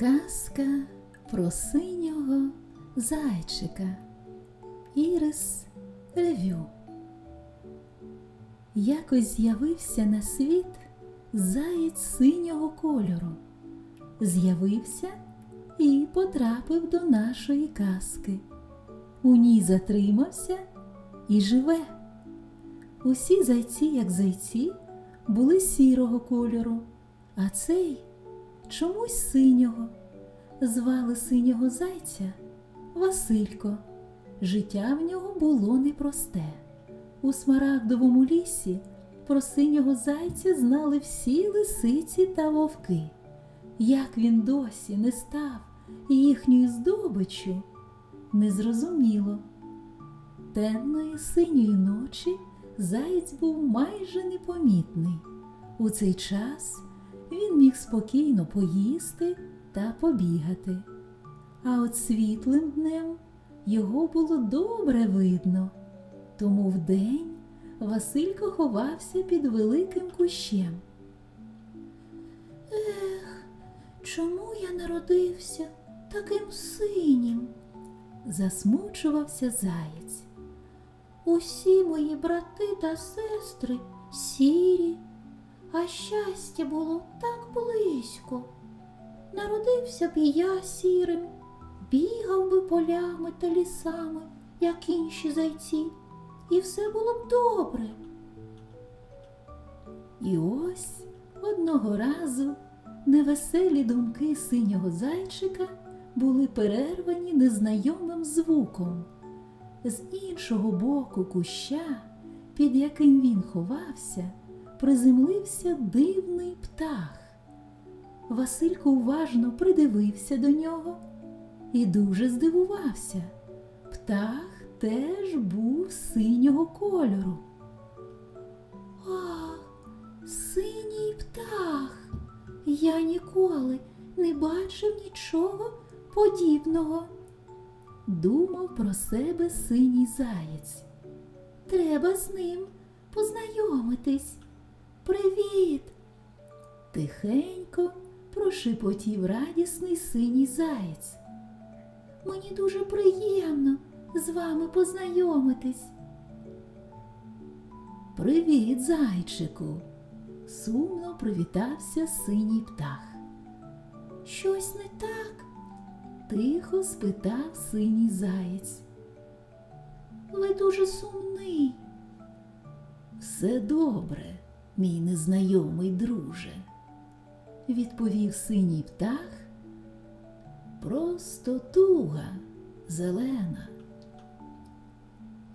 Казка про синього зайчика. Ірис Ревю. Якось з'явився на світ заєць синього кольору. З'явився і потрапив до нашої казки. У ній затримався і живе. Усі зайці, як зайці, були сірого кольору, а цей чомусь синього. Звали синього зайця Василько. Життя в нього було непросте. У смарагдовому лісі про синього зайця знали всі лисиці та вовки. Як він досі не став їхньою здобиччю, незрозуміло. Темної синьої ночі заєць був майже непомітний. У цей час він міг спокійно поїсти та побігати. А от світлим днем його було добре видно, тому вдень Василько ховався під великим кущем. Ех, чому я народився таким синім? засмучувався заєць. Усі мої брати та сестри сірі, а щастя було так близько. Народився б і я сірим, бігав би полями та лісами, як інші зайці, і все було б добре. І ось одного разу невеселі думки синього зайчика були перервані незнайомим звуком. З іншого боку куща, під яким він ховався, приземлився дивний птах. Василько уважно придивився до нього і дуже здивувався. Птах теж був синього кольору. Ах, синій птах! Я ніколи не бачив нічого подібного. Думав про себе синій заєць. Треба з ним познайомитись. Привіт! Тихенько прошепотів радісний синій заєць. Мені дуже приємно з вами познайомитись. Привіт, зайчику, сумно привітався синій птах. Щось не так? тихо спитав синій заєць. Ви дуже сумний. Все добре, мій незнайомий друже, відповів синій птах. Просто туга зелена.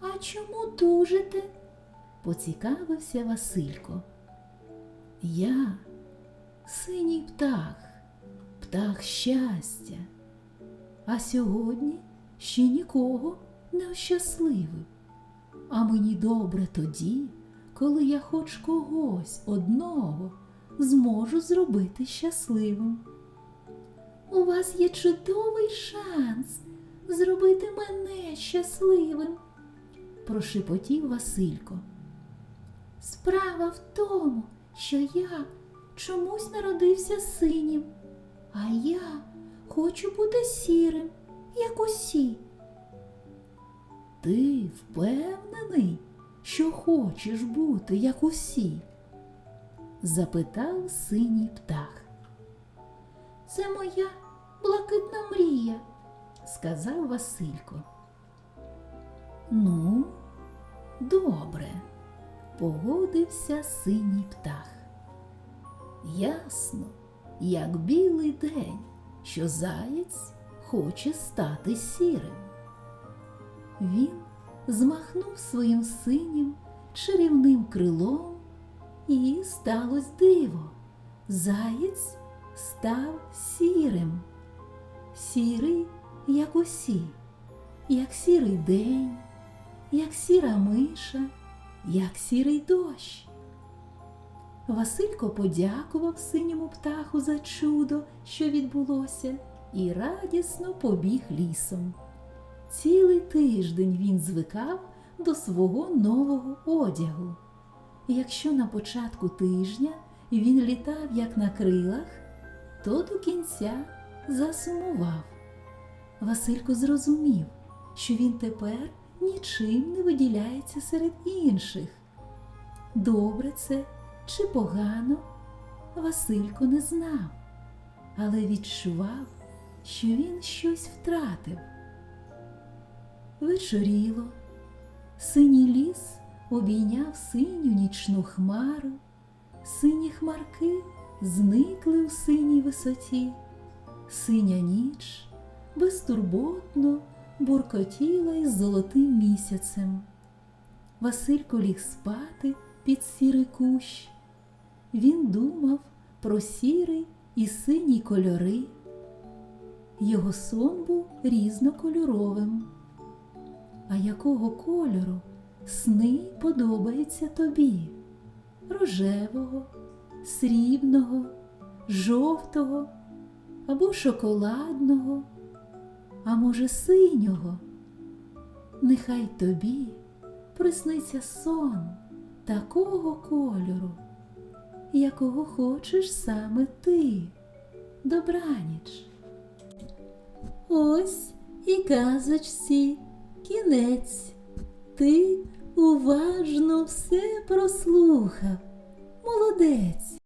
А чому тужите? поцікавився Василько. Я синій птах, птах щастя, а сьогодні ще нікого не ощасливив. А мені добре тоді, коли я хоч когось одного зможу зробити щасливим. У вас є чудовий шанс зробити мене щасливим, прошепотів Василько. Справа в тому, що я чомусь народився синім, а я хочу бути сірим, як усі. Ти впевнений, що хочеш бути, як усі? запитав синій птах. Це моя блакитна мрія, сказав Василько. Ну, добре, погодився синій птах. Ясно, як білий день, що заєць хоче стати сірим. Він змахнув своїм синім чарівним крилом, і сталося диво. Заєць став сірим. сірий, як усі, як сірий день, як сіра миша, як сірий дощ. Василько подякував синьому птаху за чудо, що відбулося, і радісно побіг лісом. Цілий тиждень він звикав до свого нового одягу. Якщо на початку тижня він літав як на крилах, то до кінця засумував. Василько зрозумів, що він тепер нічим не виділяється серед інших. Добре це чи погано, Василько не знав, але відчував, що він щось втратив. Вечоріло, синій ліс обійняв синю нічну хмару, сині хмарки зникли у синій висоті, синя ніч безтурботно буркотіла із золотим місяцем. Василько ліг спати під сірий кущ. Він думав про сірий і синій кольори. Його сон був різнокольоровим. А якого кольору сни подобаються тобі? Рожевого, срібного, жовтого або шоколадного, а може синього? Нехай тобі присниться сон такого кольору, якого хочеш саме ти. Добраніч. Ось і казочці кінець. Ти уважно все прослухав. Молодець.